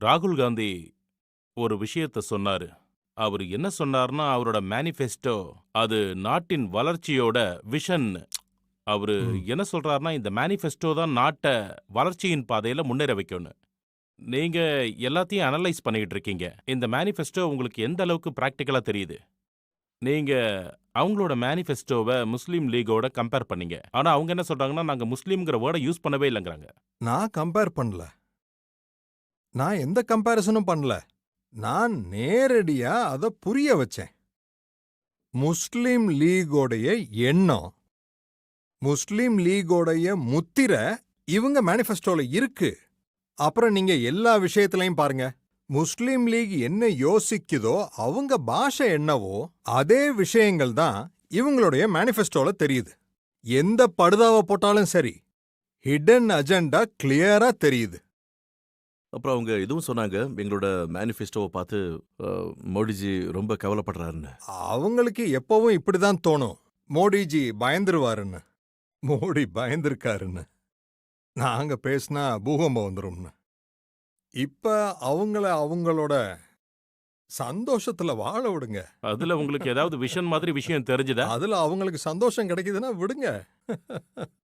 ராகுல் காந்தி ஒரு விஷயத்த சொன்னாரு. அவரு என்ன சொன்னார்னா, அவரோட மேனிஃபெஸ்டோ அது நாட்டின் வளர்ச்சியோட விஷன். அவரு. என்ன சொல்றாருன்னா, இந்த மேனிஃபெஸ்டோ தான் நாட்ட வளர்ச்சியின் பாதையில முன்னேற வைக்கும்னு. நீங்க எல்லாத்தையும் அனலைஸ் பண்ணிக்கிட்டு இருக்கீங்க. இந்த மேனிஃபெஸ்டோ உங்களுக்கு எந்த அளவுக்கு பிராக்டிகலா தெரியுது? நீங்க அவங்களோட மேனிஃபெஸ்டோவ முஸ்லீம் லீகோட கம்பேர் பண்ணீங்க. ஆனா அவங்க என்ன சொல்றாங்கன்னா, நாங்க முஸ்லீம்ங்கிற வேர்ட யூஸ் பண்ணவே இல்லங்கிறாங்க. நான் கம்பேர் பண்ணல. நான் எந்த கம்பேரிசனும் பண்ணல. நான் நேரடியா அத புரிய வச்சேன். முஸ்லிம் லீகோடைய எண்ணம், முஸ்லிம் லீகோடைய முத்திரை இவங்க மேனிஃபெஸ்டோல இருக்கு. அப்புறம் நீங்க எல்லா விஷயத்திலையும் பாருங்க. முஸ்லீம் லீக் என்ன யோசிக்குதோ அவங்க பாஷை என்னவோ அதே விஷயங்கள் தான் இவங்களுடைய மேனிஃபெஸ்டோல தெரியுது. எந்த படுதாவ போட்டாலும் சரி ஹிடன் அஜெண்டா கிளியரா தெரியுது. அப்புறம் அவங்க இதுவும் சொன்னாங்க, எங்களோட மேனிஃபெஸ்டோவ பார்த்து மோடிஜி ரொம்ப கவலைப்படுறாருன்னு. அவங்களுக்கு எப்பவும் இப்படிதான் தோணும். மோடிஜி பயந்துருவாருன்னு. மோடி பயந்திருக்காருன்னு. நாங்க பேசினா பூகம்பம் வந்துரும்னு. இப்ப அவங்கள அவங்களோட சந்தோஷத்துல வாழ விடுங்க. அதுல உங்களுக்கு ஏதாவது விஷன் மாதிரி விஷயம் தெரிஞ்சுதா? அதுல அவங்களுக்கு சந்தோஷம் கிடைக்குதுன்னா விடுங்க.